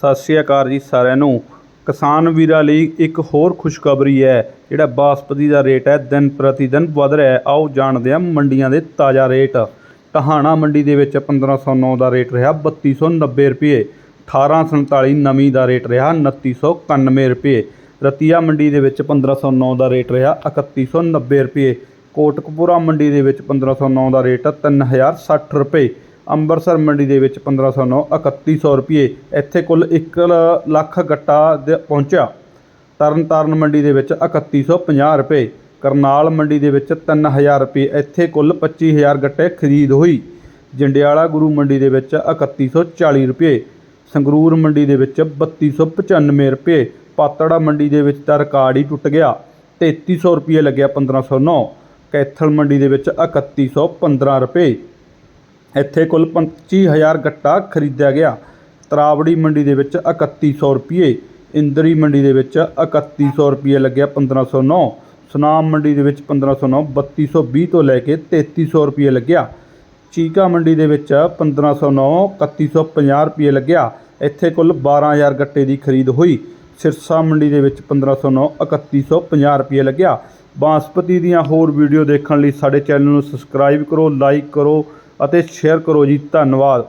ਸਤਿ ਸ਼੍ਰੀ ਅਕਾਲ ਜੀ ਸਾਰਿਆਂ ਨੂੰ। ਕਿਸਾਨ ਵੀਰਾਂ ਲਈ ਇੱਕ ਹੋਰ ਖੁਸ਼ਖਬਰੀ ਹੈ, ਜਿਹੜਾ ਬਾਸਪਤੀ ਦਾ ਰੇਟ ਹੈ, ਦਿਨ ਪ੍ਰਤੀ ਦਿਨ ਵਧ ਰਿਹਾ ਹੈ। ਆਓ ਜਾਣਦੇ ਹਾਂ ਮੰਡੀਆਂ ਦੇ ਤਾਜ਼ਾ ਰੇਟ। ਟਹਾਣਾ ਮੰਡੀ ਦੇ ਵਿੱਚ 1509 ਦਾ ਰੇਟ ਰਿਹਾ 3290 ਰੁਪਏ। 1847 ਨਵੀਂ ਦਾ ਰੇਟ ਰਿਹਾ 2991 ਰੁਪਏ। ਰਤੀਆ ਮੰਡੀ ਦੇ ਵਿੱਚ 1509 ਦਾ ਰੇਟ ਰਿਹਾ 3190 ਰੁਪਏ। ਕੋਟਕਪੂਰਾ ਮੰਡੀ ਦੇ ਵਿੱਚ 1509 ਦਾ ਰੇਟ 3060 ਰੁਪਏ। ਅੰਮ੍ਰਿਤਸਰ ਮੰਡੀ ਦੇ ਵਿੱਚ 1509 3100 ਰੁਪਏ। ਇੱਥੇ ਕੁੱਲ 1 ਲੱਖ ਗੱਟਾ ਦੇ ਪਹੁੰਚਿਆ। ਤਰਨਤਾਰਨ ਮੰਡੀ ਦੇ ਵਿੱਚ 3150 ਰੁਪਏ। ਕਰਨਾਲ ਮੰਡੀ ਦੇ ਵਿੱਚ 3000 ਰੁਪਏ। ਇੱਥੇ ਕੁੱਲ 25000 ਗੱਟੇ ਖਰੀਦ ਹੋਈ। ਜੰਡਿਆਲਾ ਗੁਰੂ ਮੰਡੀ ਦੇ ਵਿੱਚ 3140 ਰੁਪਏ। ਸੰਗਰੂਰ ਮੰਡੀ ਦੇ ਵਿੱਚ 3295 ਰੁਪਏ। ਪਾਤੜਾ ਮੰਡੀ ਦੇ ਵਿੱਚ ਤਾਂ ਰਿਕਾਰਡ ਹੀ ਟੁੱਟ ਗਿਆ। 3300 ਰੁਪਏ ਲੱਗਿਆ 1509 ਕੈਥਲ ਮੰਡੀ ਦੇ ਵਿੱਚ 3115 ਰੁਪਏ। ਇੱਥੇ ਕੁੱਲ 25000 ਗੱਟਾ ਖਰੀਦਿਆ ਗਿਆ। ਤਰਾਵੜੀ ਮੰਡੀ ਦੇ ਵਿੱਚ 3100 ਰੁਪਏ, ਇੰਦਰੀ ਮੰਡੀ ਦੇ ਵਿੱਚ 3100 ਰੁਪਏ ਲੱਗਿਆ 1509 ਸੁਨਾਮ ਮੰਡੀ ਦੇ ਵਿੱਚ 1509 3220 ਤੋਂ ਲੈ ਕੇ 3300 ਰੁਪਏ ਲੱਗਿਆ। ਚੀਕਾ ਮੰਡੀ ਦੇ ਵਿੱਚ 1509 3150 ਰੁਪਏ ਲੱਗਿਆ। ਇੱਥੇ ਕੁੱਲ 12000 ਗੱਟੇ ਦੀ ਖਰੀਦ ਹੋਈ। ਸਿਰਸਾ ਮੰਡੀ ਦੇ ਵਿੱਚ 1509 3150 ਰੁਪਏ ਲੱਗਿਆ। ਬਾਸਪਤੀ ਦੀਆਂ ਹੋਰ ਵੀਡੀਓ ਦੇਖਣ ਲਈ ਸਾਡੇ ਚੈਨਲ ਨੂੰ ਸਬਸਕ੍ਰਾਈਬ ਕਰੋ, ਲਾਈਕ ਕਰੋ ਅਤੇ ਸ਼ੇਅਰ ਕਰੋ ਜੀ ਧੰਨਵਾਦ।